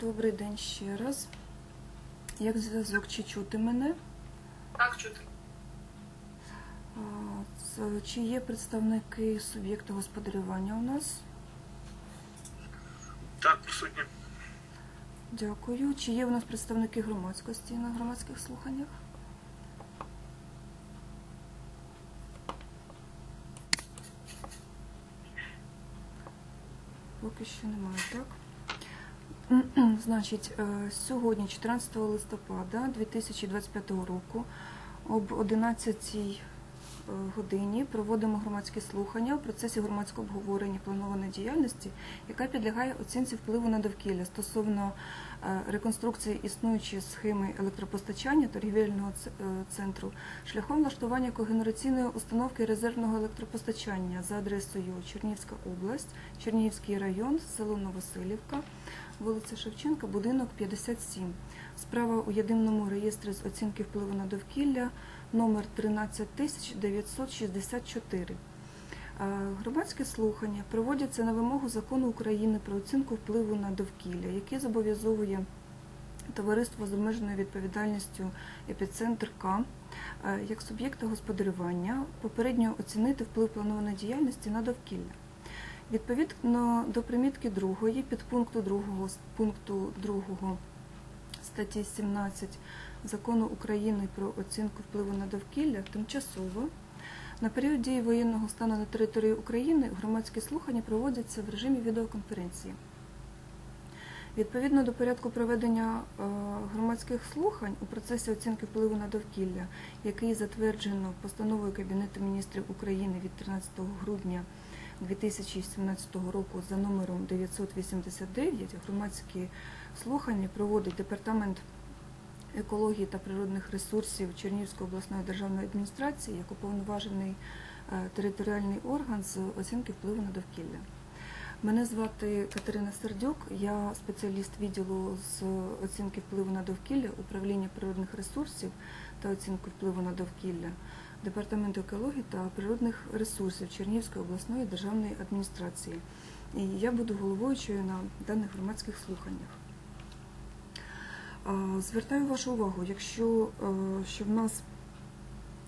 Добрий день ще раз. Як зв'язок, чи чути мене? Так, чути. Чи є представники суб'єкту господарювання у нас? Так, присутні. Дякую. Чи є у нас представники громадськості на громадських слуханнях? Поки що немає, так? Значить, е, сьогодні, 14 листопада 2025 року, об 11 е, годині проводимо громадські слухання в процесі громадського обговорення планованої діяльності, яка підлягає оцінці впливу на довкілля стосовно реконструкції існуючої схеми електропостачання торгівельного е, центру шляхом влаштування когенераційної установки резервного електропостачання за адресою Чернігівська область, Чернігівський район, село Новоселівка, вулиця Шевченка, будинок 57. Справа у єдиному реєстрі з оцінки впливу на довкілля номер 13964. Громадські слухання проводяться на вимогу закону України про оцінку впливу на довкілля, який зобов'язовує товариство з обмеженою відповідальністю епіцентр К е, як суб'єкта господарювання попередньо оцінити вплив планованої діяльності на довкілля. Відповідно до примітки другої підпункту 2 пункту 2 статті 17 Закону України про оцінку впливу на довкілля тимчасово на період дії воєнного стану на території України громадські слухання проводяться в режимі відеоконференції. Відповідно до порядку проведення е, громадських слухань у процесі оцінки впливу на довкілля, який затверджено постановою Кабінету міністрів України від 13 грудня 2017 року за номером 989, громадські слухання проводить департамент екології та природних ресурсів Чернігівської обласної державної адміністрації як уповноважений е, територіальний орган з оцінки впливу на довкілля. Мене звати Катерина Сердюк, я спеціаліст відділу з оцінки впливу на довкілля, управління природних ресурсів та оцінки впливу на довкілля Департаменту екології та природних ресурсів Чернігівської обласної державної адміністрації. І я буду головуючою на даних громадських слуханнях. Звертаю вашу увагу, якщо е, що в нас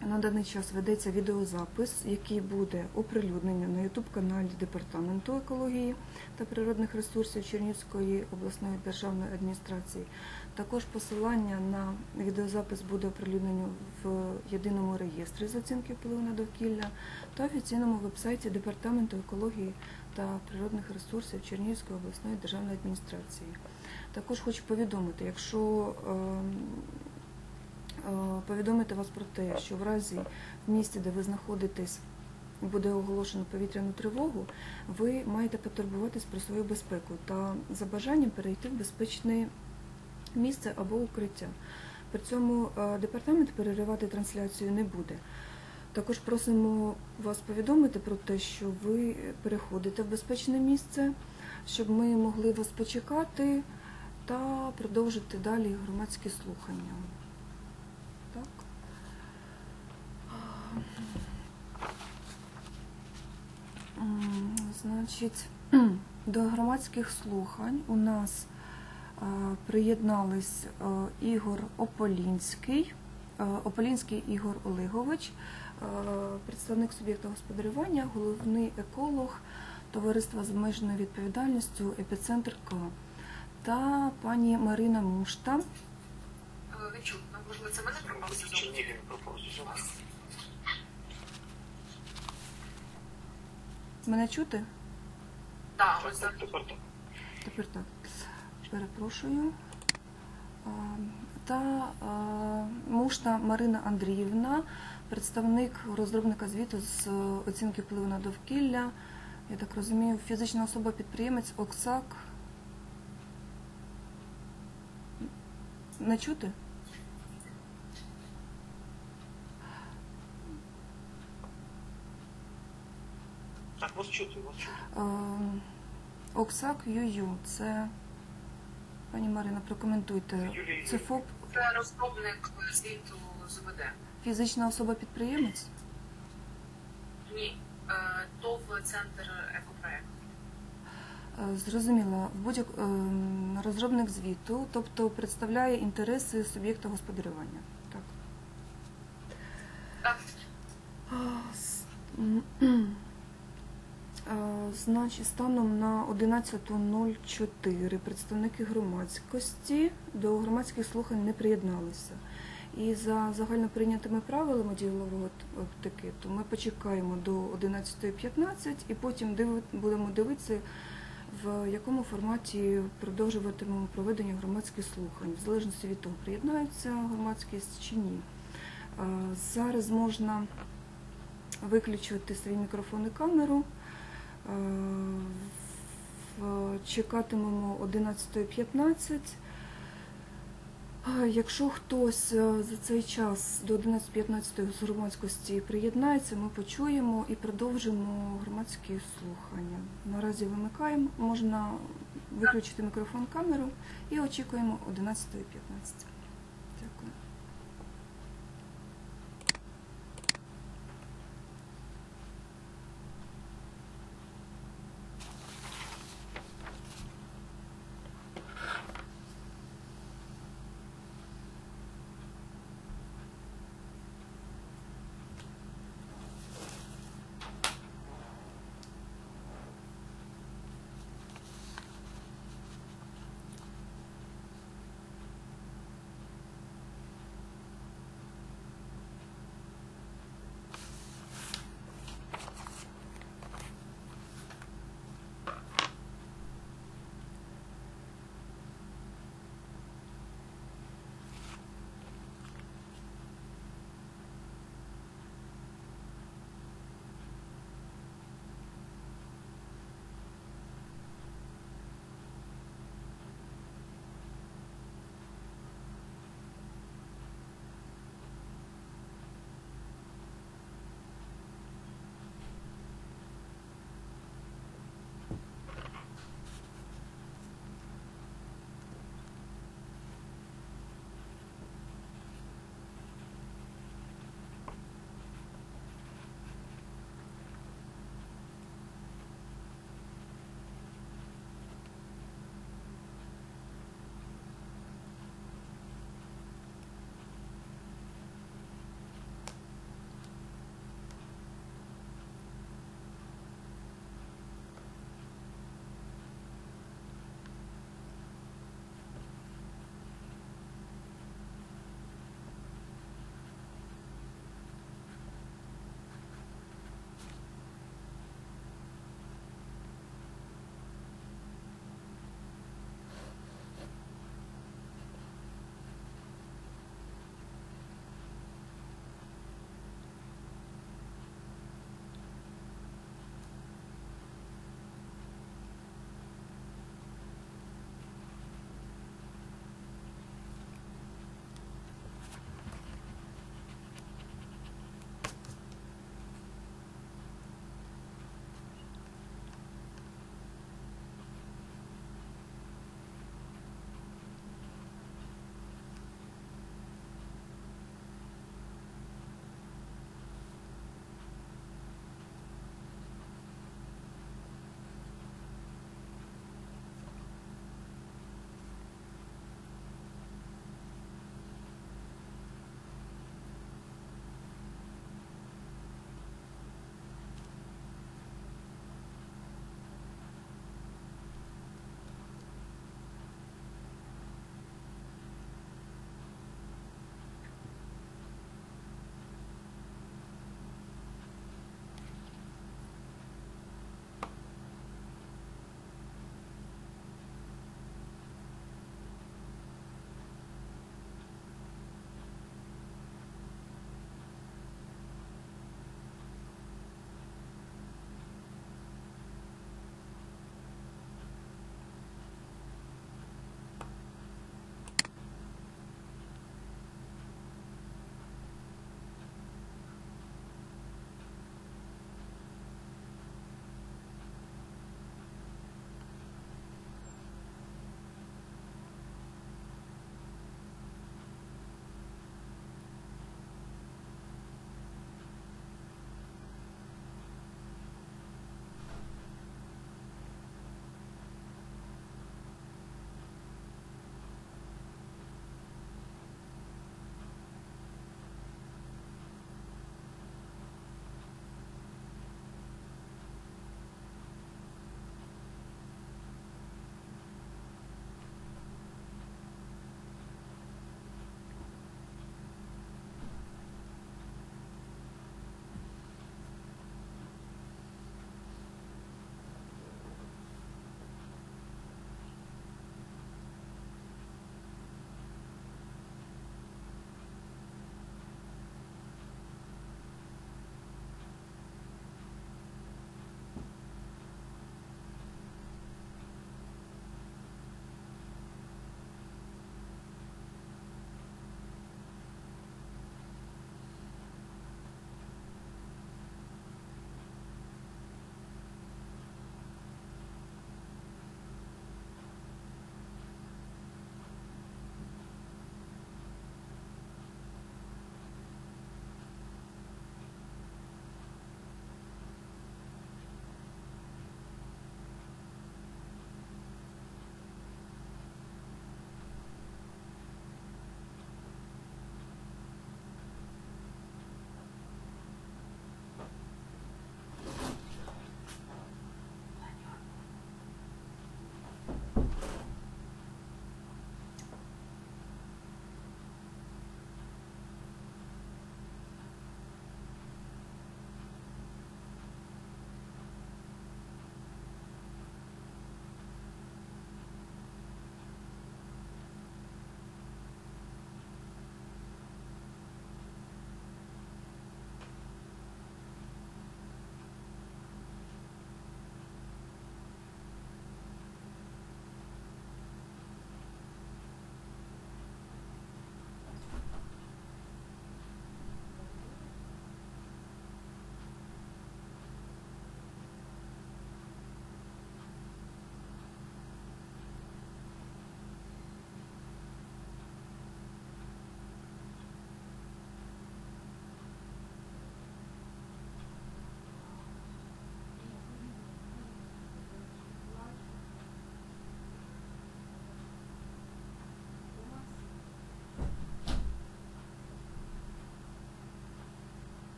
на даний час ведеться відеозапис, який буде оприлюднений на YouTube-каналі Департаменту екології та природних ресурсів Чернігівської обласної державної адміністрації. Також посилання на відеозапис буде оприлюднено в єдиному реєстрі з оцінки впливу на довкілля та офіційному вебсайті Департаменту екології та природних ресурсів Чернігівської обласної державної адміністрації. Також хочу повідомити, якщо ем, е, повідомити вас про те, що в разі в місті, де ви знаходитесь, буде оголошено повітряну тривогу, ви маєте потурбуватись про свою безпеку та за бажанням перейти в безпечне місце або укриття. При цьому е, департамент переривати трансляцію не буде. Також просимо вас повідомити про те, що ви переходите в безпечне місце, щоб ми могли вас почекати та продовжити далі громадські слухання. Так. Значить, до громадських слухань у нас приєднались Ігор Ополінський, Ополінський Ігор Олегович, представник суб'єкта господарювання, головний еколог товариства з обмеженою відповідальністю Епіцентр К та пані Марина Мушта. Е, Не чутно. Можливо, це мене зв'язок. Мене чути? Так, ось Так, так. тепер так. Тепер так. Перепрошую. Та Мушта Марина Андріївна, представник розробника звіту з оцінки впливу на довкілля. Я так розумію, фізична особа-підприємець Оксак. Не чути? Так, вас чути, вас чути. Е, Оксак Юю. Це пані Марина, прокоментуйте. Юлія Це ФОП Це розробник звіту з УВД. фізична особа-підприємець? Ні. Е, ТОВ центр екопроект. Е, Зрозуміло, в будь-як ем, розробник звіту, тобто представляє інтереси суб'єкта господарювання. Так. Е, Значить, станом на 11.04 представники громадськості до громадських слухань не приєдналися. І за загально прийнятими правилами ділового т- етикету ми почекаємо до 11.15 і потім будемо дивитися, в якому форматі продовжуватимемо проведення громадських слухань, в залежності від того, приєднаються громадськість чи ні. Зараз можна виключити свій мікрофон і камеру. Чекатимемо 11.15. Е, Якщо хтось е, за цей час до 11.15 з громадськості приєднається, ми почуємо і продовжимо громадські слухання. Наразі вимикаємо, можна виключити мікрофон, камеру і очікуємо 11.15. Дякую.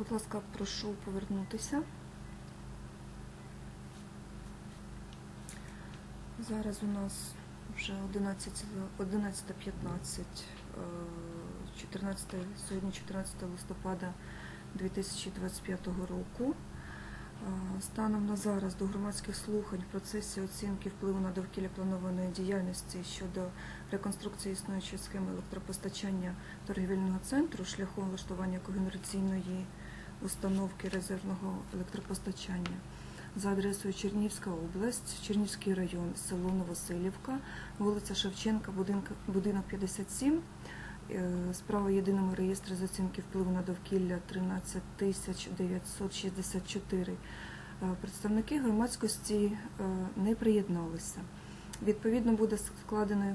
Будь ласка, прошу повернутися. Зараз у нас вже 11, 11.15, е, 14, сьогодні 14 листопада 2025 року. Е, Станом на зараз до громадських слухань в процесі оцінки впливу на довкілля планованої діяльності щодо реконструкції існуючої схеми електропостачання торгівельного центру шляхом влаштування когенераційної установки резервного електропостачання за адресою Чернігівська область, Чернігівський район, село Новоселівка, вулиця Шевченка, будинок 57. Е, Справа єдиному реєстрі з оцінки впливу на довкілля 13964. Е, Представники громадськості е, не приєдналися. Відповідно, буде складений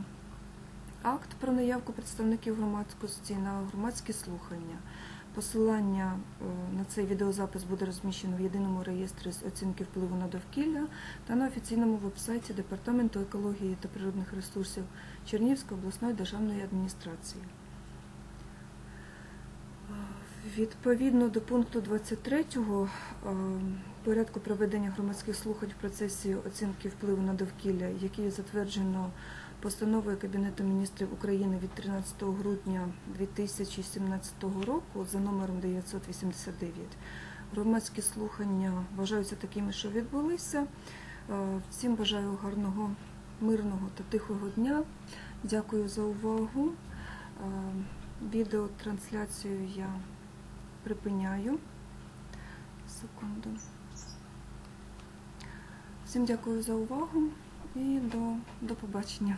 акт про наявку представників громадськості на громадські слухання. Посилання е, на цей відеозапис буде розміщено в єдиному реєстрі з оцінки впливу на довкілля та на офіційному вебсайті Департаменту екології та природних ресурсів Чернігівської обласної державної адміністрації. Е, Відповідно до пункту 23 е, порядку проведення громадських слухань в процесі оцінки впливу на довкілля, який затверджено постановою Кабінету міністрів України від 13 грудня 2017 року за номером 989. Громадські слухання вважаються такими, що відбулися. Е, Всім бажаю гарного, мирного та тихого дня. Дякую за увагу. Е, Відеотрансляцію я припиняю. Секунду. Всім дякую за увагу і до, до побачення.